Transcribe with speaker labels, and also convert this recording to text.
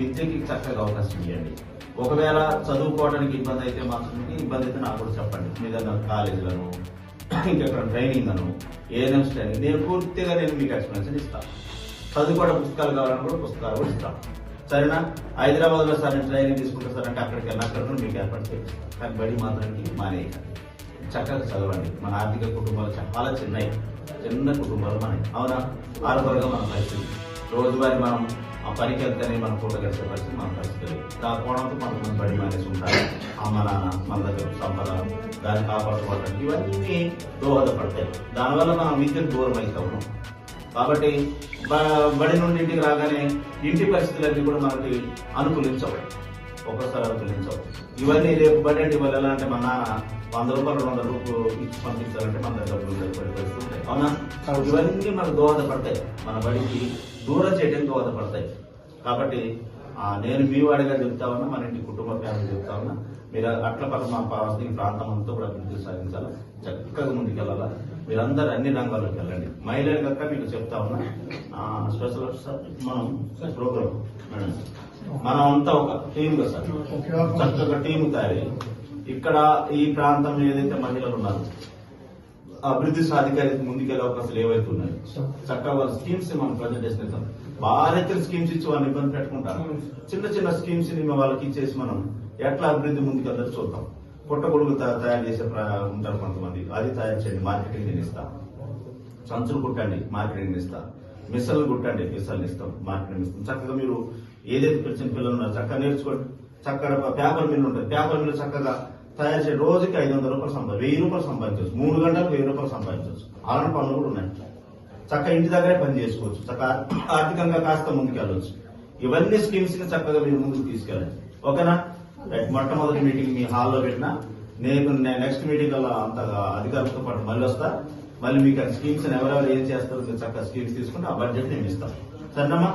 Speaker 1: విద్యకి చక్కగా అవకాశం ఇవ్వండి. ఒకవేళ చదువుకోవడానికి ఇబ్బంది అయితే మాత్రమే ఇబ్బంది అయితే నాకు కూడా చెప్పండి. మీ దగ్గర కాలేజీలను ఇంకెక్కడ ట్రైనింగ్ అను ఏదైనా ట్రైనింగ్ నేను పూర్తిగా నేను మీకు ఎక్స్ప్లెనేషన్ ఇస్తాను. చదువుకోవడం పుస్తకాలు కావాలని కూడా పుస్తకాలు కూడా ఇస్తాను. సరేనా? హైదరాబాద్లో సార్ నేను ట్రైనింగ్ తీసుకుంటా సార్ అంటే అక్కడికి వెళ్ళిన అక్కడ మీకు ఏర్పాటు చేస్తాను కానీ బడి మాత్రానికి మానేయాలి చక్కగా చదవండి. మన ఆర్థిక కుటుంబాలు చాలా చిన్నవి చిన్న కుటుంబాలు మనకి అవునా? ఆరోగ్యంగా మన పరిస్థితి. రోజువారీ మనం ఆ పనికి వెళ్తేనే మన పూట పరిస్థితి మన పరిస్థితి లేదు. కాకపోవడంతో కొంతమంది బడి మానేసి ఉంటారు అమ్మ నాన్న మన దగ్గర సంపద దాన్ని కాపాడుకోవడానికి ఇవన్నీ దోహదపడతాయి. దానివల్ల మనం విద్యను దూరం అవుతాము కాబట్టి బడి నుండి ఇంటికి రాగానే ఇంటి పరిస్థితులన్నీ కూడా మనకి అనుకూలించవు ఒక్కోసారి అనుకూలించవు ఇవన్నీ రేపు బడి అంటే ఇవాళ ఎలా అంటే మా నాన్న వంద రూపాయలు రెండు వందల రూపాయలు ఇచ్చి పంపించాలంటే మన దగ్గర డబ్బులు. అవునా? ఇవన్నీ మనకు దోహదపడతాయి. మన బడికి దూరం చేయడానికి దోహదపడతాయి. కాబట్టి నేను మీ వాడిగా చెప్తా ఉన్నా మన ఇంటి కుటుంబ ఫ్యామిలీ చెప్తా ఉన్నా మీరు అట్ల పక్క మా ఈ ప్రాంతం అంతా కూడా అభివృద్ధి సాధించాలా? చక్కగా ముందుకెళ్ళాలా? మీరందరూ అన్ని రంగాల్లోకి వెళ్ళండి. మహిళలు కనుక మీకు చెప్తా ఉన్నా. స్పెషల్ సార్ మనం ప్రోగ్రామ్. మేడం. మనం అంతా ఒక టీమ్గా సార్. చక్కగా టీం తయారై ఇక్కడ ఈ ప్రాంతం ఏదైతే మహిళలు ఉన్నారు అభివృద్ధి సాధికారికి ముందుకెళ్ళే అవకాశాలు ఏవైతే ఉన్నాయి చక్కగా స్కీమ్స్ మనం ప్రజెంటేషన్ ఇస్తాం భారతీయ స్కీమ్స్ ఇచ్చి వాళ్ళని ఇబ్బంది పెట్టుకుంటారు? చిన్న చిన్న స్కీమ్స్ని వాళ్ళకి ఇచ్చేసి మనం ఎట్లా అభివృద్ధి ముందుకెళ్ళదో చూద్దాం. పుట్టగొడుగు తయారు చేసే ఉంటారు కొంతమంది. అది తయారు చేయండి మార్కెటింగ్ నేను ఇస్తా. సంచులు కుట్టండి మార్కెటింగ్ ఇస్తా. మిసలు కుట్టండి మిసలు ఇస్తాం మార్కెట్ ఇస్తాం. చక్కగా మీరు ఏదైతే పిలిచిన పిల్లలు ఉన్నారో చక్కగా నేర్చుకోండి. చక్కగా పేపర్ మిల్లు ఉంటుంది. పేపర్ మిల్లు చక్కగా తయారు చేసి రోజుకి ఐదు వందల రూపాయలు సంపాదించు వెయ్యి రూపాయలు సంపాదించవచ్చు. మూడు గంటలకు వెయ్యి రూపాయలు సంపాదించవచ్చు. అలాంటి పనులు కూడా ఉన్నాయి. చక్కగా ఇంటి దగ్గరే పని చేసుకోవచ్చు. చక్కగా ఆర్థికంగా కాస్త ముందుకెళ్ళవచ్చు. ఇవన్నీ స్కీమ్స్ని చక్కగా మీరు ముందుకు తీసుకెళ్ళండి. ఓకేనా? రైట్ మొట్టమొదటి మీటింగ్ మీ హాల్లో పెట్టినా. నేను నెక్స్ట్ మీటింగ్ అలా అంతగా అధికారులతో పాటు మళ్ళీ వస్తా. మళ్ళీ మీకు ఆ స్కీమ్స్ ఎవరెవరు ఏం చేస్తారో చక్కగా స్కీమ్స్ తీసుకుంటే ఆ బడ్జెట్ నేను ఇస్తాను. సరేనమ్మా?